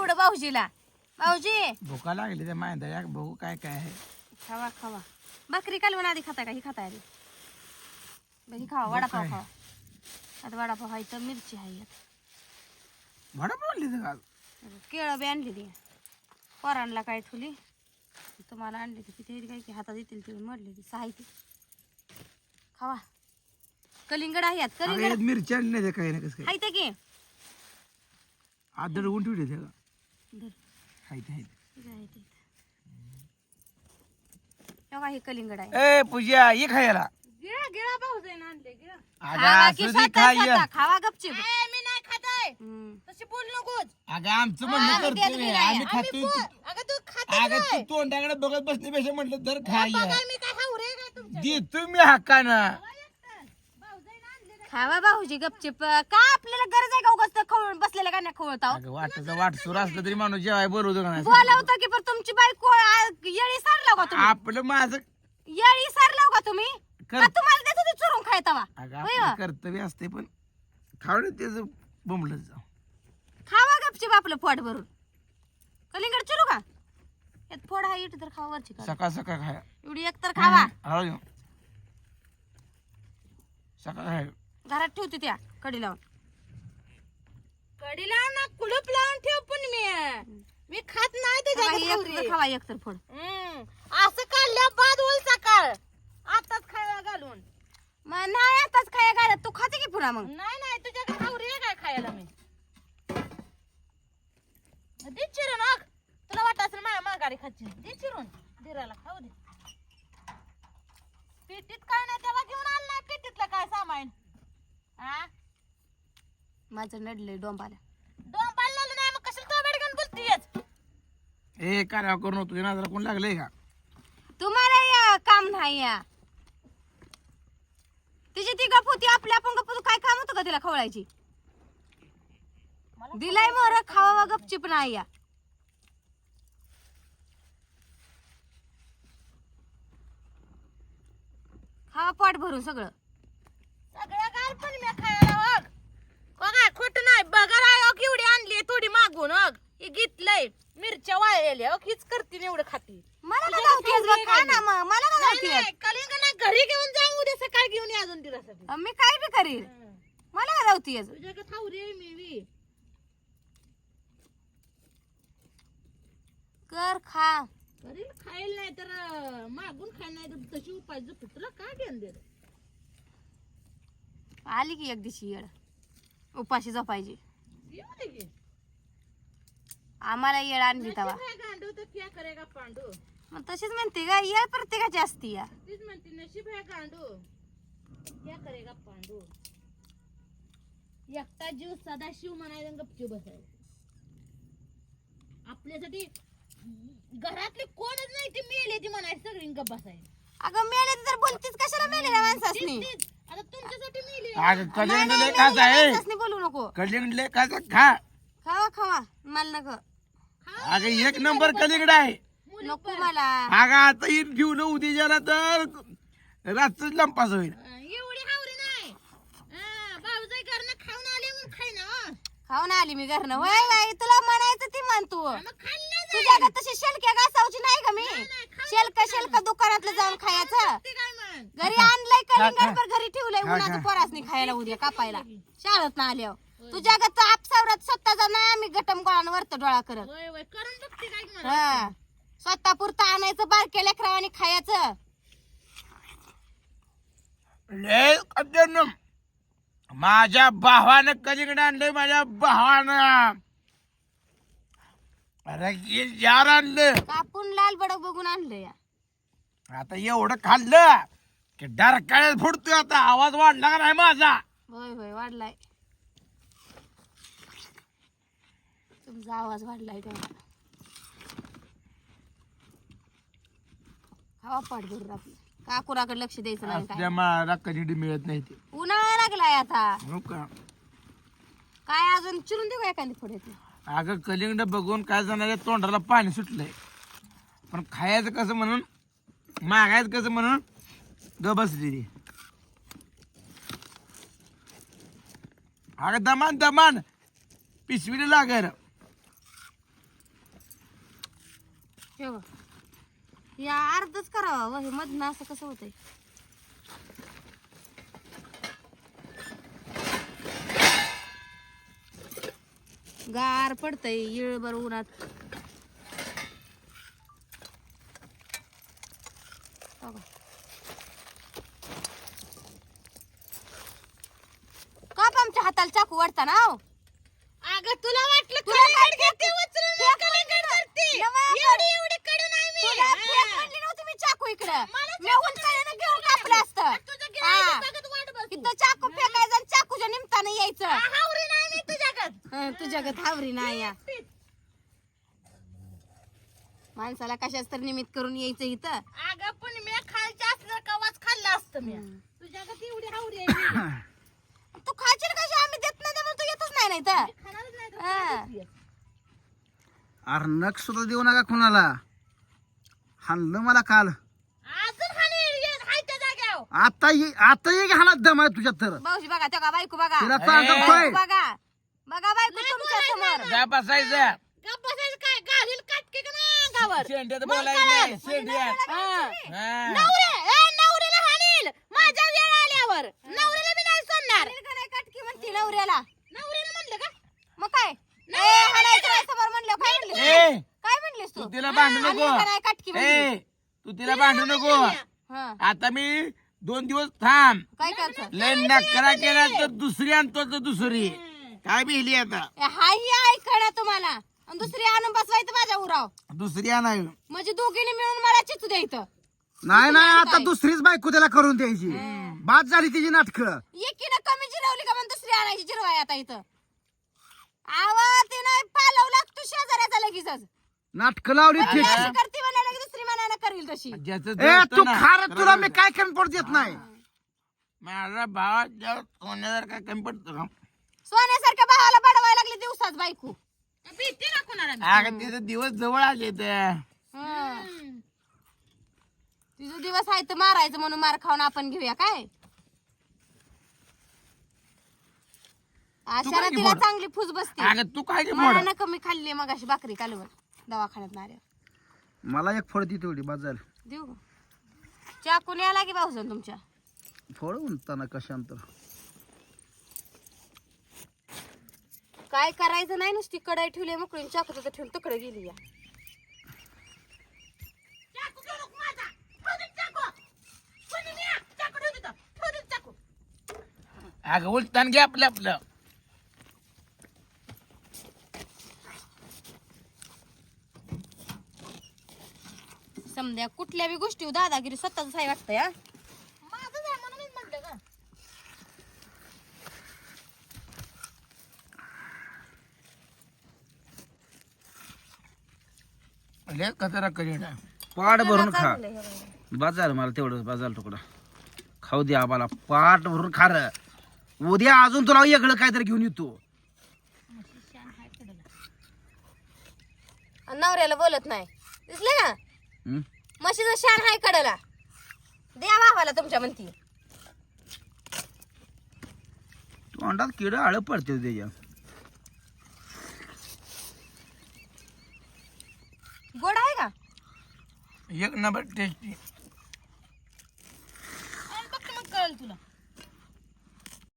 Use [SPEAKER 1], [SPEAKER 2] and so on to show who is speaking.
[SPEAKER 1] एवढं भाऊजीला? भाऊजी!
[SPEAKER 2] भुका लागली त्या मांदा बघू काय काय आहे.
[SPEAKER 1] खावा खावा. भाकरी कालवण आधी खाता का? ही खाता आधी. बरं, ही खावा. वडापाव? खावा. आता वडापाव आहे तर मिरची आहे.
[SPEAKER 2] वडा बोलली का
[SPEAKER 1] केळं बी आणलेली पोरांना काय ठुली तुम्हाला आणली ती किती काय की हातात येतील ती मडली ती. साहित्य खावा. कलिंगड आहे यात.
[SPEAKER 2] अगं
[SPEAKER 1] कलिंगड.
[SPEAKER 2] यात मिरची आणली नाही काय ना कसं काय.
[SPEAKER 1] आहे ते की?
[SPEAKER 2] ठेवले
[SPEAKER 1] धर.
[SPEAKER 2] हाय ते
[SPEAKER 1] ते. तेव्हा हे कलिंगड आहे.
[SPEAKER 2] ए पूजा ये खायला
[SPEAKER 1] गिळा गिळा भाऊजाईनं आणले गिळा.
[SPEAKER 2] अगं
[SPEAKER 1] खावा की
[SPEAKER 2] असू दे
[SPEAKER 1] स्वतः-
[SPEAKER 2] खाय
[SPEAKER 1] स्वतः. खावा गपचिप.
[SPEAKER 3] मी नाही खाताय.
[SPEAKER 1] हम्म.
[SPEAKER 3] तशी बोल नकोच.
[SPEAKER 2] अगं आमचं म्हणणं करतोय आम्ही
[SPEAKER 3] अगं तू खात
[SPEAKER 2] अगं तू तोंडाकडे बघत बसण्यापेक्षा म्हटलं तर खाय
[SPEAKER 3] काय मी काय हावरे काय तुमच्या
[SPEAKER 2] दे तुम्ही हक्कानं.
[SPEAKER 1] खावा भाऊजी गपचिप का आपल्याला गरज आहे का उगाच तर खवळून बसलेल्या का नाही खवळताव?
[SPEAKER 2] अगं वाटाचा वाटसूर असलं तरी माणूस जेवाय बोलवतो का नाही?
[SPEAKER 1] बोलावतो की पण तुमची बायको आ, येळी सारलाव का तुम्ही?
[SPEAKER 2] आपलं माझं
[SPEAKER 1] येळी सारलाव का तुम्ही?
[SPEAKER 2] कर-
[SPEAKER 1] का तुम्हाला देत होते चुरून खायतावा?
[SPEAKER 2] अगं
[SPEAKER 1] होय
[SPEAKER 2] आपलं
[SPEAKER 1] वा?
[SPEAKER 2] कर्तव्य असते पण खावडे त्याच बोंबलत जाऊ.
[SPEAKER 1] खावा गपचिप आपलं पोट भरून. कलिंगड चिरू का? यात फोड हा इट तर खावा वरची काढ.
[SPEAKER 2] सकाळ सकाळ खाया.
[SPEAKER 1] एवढी एक तर खावा.
[SPEAKER 2] हळू. घेऊ. सकाळ खाया.
[SPEAKER 1] घरात ठेवते त्या कडी लावून.
[SPEAKER 3] कडी लावून ना कुलूप लावून ठेव पण मी. मी खात नाही
[SPEAKER 1] खावा, एक खावा एक तर
[SPEAKER 3] हम्म, असं काढल्या बाद होईल सकाळ. आताच खायला घालून.
[SPEAKER 1] मग नाही आताच खाया गाड्यात तू खाते की पुन्हा मग?
[SPEAKER 3] नाही नाही तुझ्याकडे हावरे काय खायला मी? दे चिरून अग. तुला वाटत असेल माझ्या माघारी खाची दे चिरून. दिराला खाऊ दे. पेटीत काय नाही तेव्हा घेऊन आलं नाही पेटीतलं काय सामान? हा?
[SPEAKER 1] माझं नडलंय डोंबाला.
[SPEAKER 3] दोन पाळलेलं नाही मग कशाला तो बेड घेऊन बोलतीयच
[SPEAKER 2] ए काय करू नको तुझ्या नाजरा कोण लागलंय का?
[SPEAKER 1] तुम्हाला या काम नाही या. तिची ती गप होती आपल्या आपण गप होतो काय काम होतं का तिला खवळायची? दिलाय मोर खावा गपचिप नाही या. खावा पोट भरून सगळं.
[SPEAKER 3] पण मी खायला बघ. बघा खोट नाही. बघा अग एवढी आणली थोडी मागून अग. ही घेतलंय. मिरच्या वाळलेल्या अग हीच करते एवढं खाती.
[SPEAKER 1] मला का बघ ना मग. मला का
[SPEAKER 3] कलिंग नाही? घरी घेऊन जाऊ उद्या सकाळी घेऊन ये अजून तिला
[SPEAKER 1] मी काय बी करील मला का गावतीयस
[SPEAKER 3] तुझ्याकडे खाऊ रे मी बी.
[SPEAKER 1] कर खा.
[SPEAKER 3] करील खाईल नाही तर मागून खाईल नाही तर तशी उपाय झोप तुला काय घेऊन दे
[SPEAKER 1] आली की एक दिवशी येड. उपाशी झोपायची. आम्हाला येड आणली तवा.
[SPEAKER 3] नशीब गांडू तर क्या करेगा पांडू?
[SPEAKER 1] मग तशीच म्हणते का येड प्रत्येकाची असती या.
[SPEAKER 3] तीच म्हणते नशीब है गांडू. क्या करेगा पांडू? एकटा जीव सदाशिव म्हणायला गपचूप बसायला. आपल्यासाठी घरातले कोणच नाही ती मेले ती म्हणायची सगळी गप बसायला
[SPEAKER 1] अगं मेले तर बोलतीच कशाला मेलेल्या माणसासनी?
[SPEAKER 2] अगं लय आहे?
[SPEAKER 1] बोलू नको.
[SPEAKER 2] लय खा.
[SPEAKER 1] खावा खावा मला नको.
[SPEAKER 2] अगं एक नंबर कलिंगड आहे.
[SPEAKER 1] नको मला.
[SPEAKER 2] अगं आता तर रातच लंपास होईल.
[SPEAKER 3] एवढी हावरी नाही. भाऊजाई करणं खाऊन आले म्हणून खाई ना हं.
[SPEAKER 1] खाऊन आली मी घरनं. वय वय तुला म्हणायचं ती म्हण तू.
[SPEAKER 3] मग खाल्लं
[SPEAKER 1] तुझ्या तशी शेलक्या घासावची नाही का मी? शेलक शेलक दुकानातलं जाऊन खायचं.
[SPEAKER 3] ते काय म्हण
[SPEAKER 1] घरी आणलंय कलिंगड पर घरी ठेवलंय. उन्हाचं. पोरासनी खायला उद्या कापायला. शाळेत ना आल्यावर. तुझ्या गत आपसावरात स्वतःचा नाही आम्ही गटम गोळांवरत डोळा करत. हा. स्वतः पुरतं आणायचं बारक्या लेकरावानी खायचं.
[SPEAKER 2] लय माझ्या भावानं कलिंगड आणलंय माझ्या भावानं. अरे हे जार आणलं.
[SPEAKER 1] कापून लाल बडक बघून आणलं या.
[SPEAKER 2] आता एवढं खाल्लं. की डरकाळ्यात फुटतोय आता. आवाज वाढला का नाही माझा?
[SPEAKER 1] होय होय वाढलाय. तुमचा आवाज वाढलाय तेवढा खावा पाठ भरून आपलं का कुणाकडे लक्ष द्यायचं नाही काय.
[SPEAKER 2] असल्या मला कधी मिळत नाही ते.
[SPEAKER 1] उन्हाळा लागलाय आता.
[SPEAKER 2] हो का?
[SPEAKER 1] काय अजून चिरून देऊ का एखादी पुढे
[SPEAKER 2] अगं कलिंगड बघून काय जाणार तोंडाला पाणी सुटलंय. पण खायचं कसं म्हणून मागायचं कसं म्हणून ग बसली ती अगं दमान दमान। पिशवीला लागर
[SPEAKER 1] हे बघ. या अर्धच करावा हे मधनं असं कसं होतंय? गार पडतय येळभर उन्हात. हो का हाताला चाकू वाटता ना हो?
[SPEAKER 3] अगं तुला वाटलं
[SPEAKER 1] तुला
[SPEAKER 3] घेते उचलून मी
[SPEAKER 1] फेक
[SPEAKER 3] कलिंगड धरते.
[SPEAKER 1] नवा
[SPEAKER 3] एवढी एवढी कडू नाही मी.
[SPEAKER 1] तुला
[SPEAKER 3] हा.
[SPEAKER 1] नव्हती मी चाकू इकडं
[SPEAKER 3] मला
[SPEAKER 1] मी उंचाळीनं घेऊन कापलं असतं
[SPEAKER 3] तुझं
[SPEAKER 1] हा.
[SPEAKER 3] बघत वाट बसू.
[SPEAKER 1] इथं चाकू फेकायचं आणि चाकूच्या निमतानं यायचं
[SPEAKER 3] हा, हावरी नाही मी तुझ्याकडं.
[SPEAKER 1] हं, तुझ्या गत हावरी नाही या माणसाला कशाच तर निमित्त करून यायचं इथं
[SPEAKER 3] अगं पण मी खायचं असलं कवाच खाल्लं असतं मी तुझ्याकडे एवढी हावरी आहे मी.
[SPEAKER 1] तू खायची कशी आम्ही देत नाही त्यामुळे तू हा.
[SPEAKER 4] अरे नख सुद्धा देऊ नका कुणाला. हाणलं मला काल.
[SPEAKER 3] अजून हाणी ये- हाय त्या जाग्यावर.
[SPEAKER 4] आता ये आता ये हाणा दम आहे तुझ्यात तर.
[SPEAKER 1] भाऊजी बघा त्या का बायको बघा.
[SPEAKER 4] तिला
[SPEAKER 1] बायको बघा. बघा बायको तुमच्यासमोर.
[SPEAKER 2] जा बसायचं.
[SPEAKER 3] गप्प बसायचं? काय घालील काटके का नाही अंगावर?
[SPEAKER 2] शेंड्यात बोलायचं नाही शेंड्यात.
[SPEAKER 3] हा.
[SPEAKER 2] हा.
[SPEAKER 3] नवरे ए, नवऱ्याला हाणील. माझ्या वेळ आल्यावर. नवऱ्याला मी नाही सोडणार.
[SPEAKER 1] आणील का नाही कटकी म्हणती नवऱ्याला
[SPEAKER 3] नवऱ्याला म्हणलं का
[SPEAKER 1] मग काय ए, काय म्हणलीस
[SPEAKER 2] तू?
[SPEAKER 1] तू
[SPEAKER 2] तिला भांडू नको.
[SPEAKER 1] कटकी म्हणली.
[SPEAKER 2] ए तू तिला भांडू नको.
[SPEAKER 1] हं,
[SPEAKER 2] आता मी दोन दिवस थांब.
[SPEAKER 1] काय करतो
[SPEAKER 2] लय नकरा केला तर दुसरी आणतो तर दुसरी. काय बिहली आता?
[SPEAKER 1] हाय ही ऐकणं तुम्हाला. आणि दुसरी आणून बसवायचं माझ्या उराव.
[SPEAKER 2] दुसरी आणावी.
[SPEAKER 1] म्हणजे दोघींनी मिळून मला चिचू द्यायचं
[SPEAKER 4] नाही नाही आता दुसरीच बायको त्याला करून द्यायची. बाद झाली तिची नाटक.
[SPEAKER 1] एकीनं कमी जिरवली का म्हणून दुसरी आणायची जिरवाय आता इथं? आवा ते नाही पालव लागतो शेजाऱ्याचा लगेचच
[SPEAKER 4] नाटक लावली
[SPEAKER 1] अशी करते म्हणायला की दुसरी मनानं करील तशी.
[SPEAKER 2] ज्याचं
[SPEAKER 4] ए
[SPEAKER 2] जळतं
[SPEAKER 4] तू
[SPEAKER 2] ना,
[SPEAKER 4] खार तुला मी. काय कमी पडत येत नाही?
[SPEAKER 2] माझा भावा जेव्हा सोन्यासारखा कमी पडतो का
[SPEAKER 1] सोन्यासारख्या भावाला बडवायला लागली दिवसाच बायको.
[SPEAKER 3] भीती ना कुणाला मी.
[SPEAKER 2] अगं तिथे दिवस जवळ आले
[SPEAKER 1] हं. तिचं दिवस आहे तर मारायचं म्हणून मार खाऊन आपण घेऊया काय?
[SPEAKER 2] काय की
[SPEAKER 1] तिला? चांगली फुस बसते.
[SPEAKER 2] अगं तू काय ते
[SPEAKER 1] मला
[SPEAKER 2] मोड?
[SPEAKER 1] ना कमी खाल्ली मग अशी भाकरी कालवर दवाखान्यात नाऱ्या
[SPEAKER 4] मला एक फळ दी तेवढी बाद झाली.
[SPEAKER 1] देऊ का? चाकून याला की भाऊजन तुमच्या?
[SPEAKER 4] फळ उंचताना कशांतर
[SPEAKER 1] काय करायचं नाही नुसती कडाई ठेवली मोकळी चाकू तर ठेवली तिकडे गेली या.
[SPEAKER 3] तिथं.
[SPEAKER 2] अगं उलटान घे आपलं आपलं.
[SPEAKER 1] समद्या कुठल्या बी गोष्टी दादागिरी स्वतःच आहे वाटतं या.
[SPEAKER 3] माझं आहे म्हणून मीच म्हटलं का.
[SPEAKER 2] लय कचरा करीन
[SPEAKER 4] पाट भरून खा. झालं मला तेवढं झालं तुकडा. खाऊ दे आम्हाला पाट भरून खार उद्या अजून तुला वेगळं काहीतरी घेऊन येतो.
[SPEAKER 1] आणि नवऱ्याला बोलत नाही. दिसले ना?
[SPEAKER 4] हं?
[SPEAKER 1] म्हशीचं शान हाय कडला. द्या भावाला तुमच्या म्हणती.
[SPEAKER 4] तोंडात किड आळ पडते त्याच्या
[SPEAKER 1] गोड आहे का?
[SPEAKER 2] एक नंबर टेस्टी.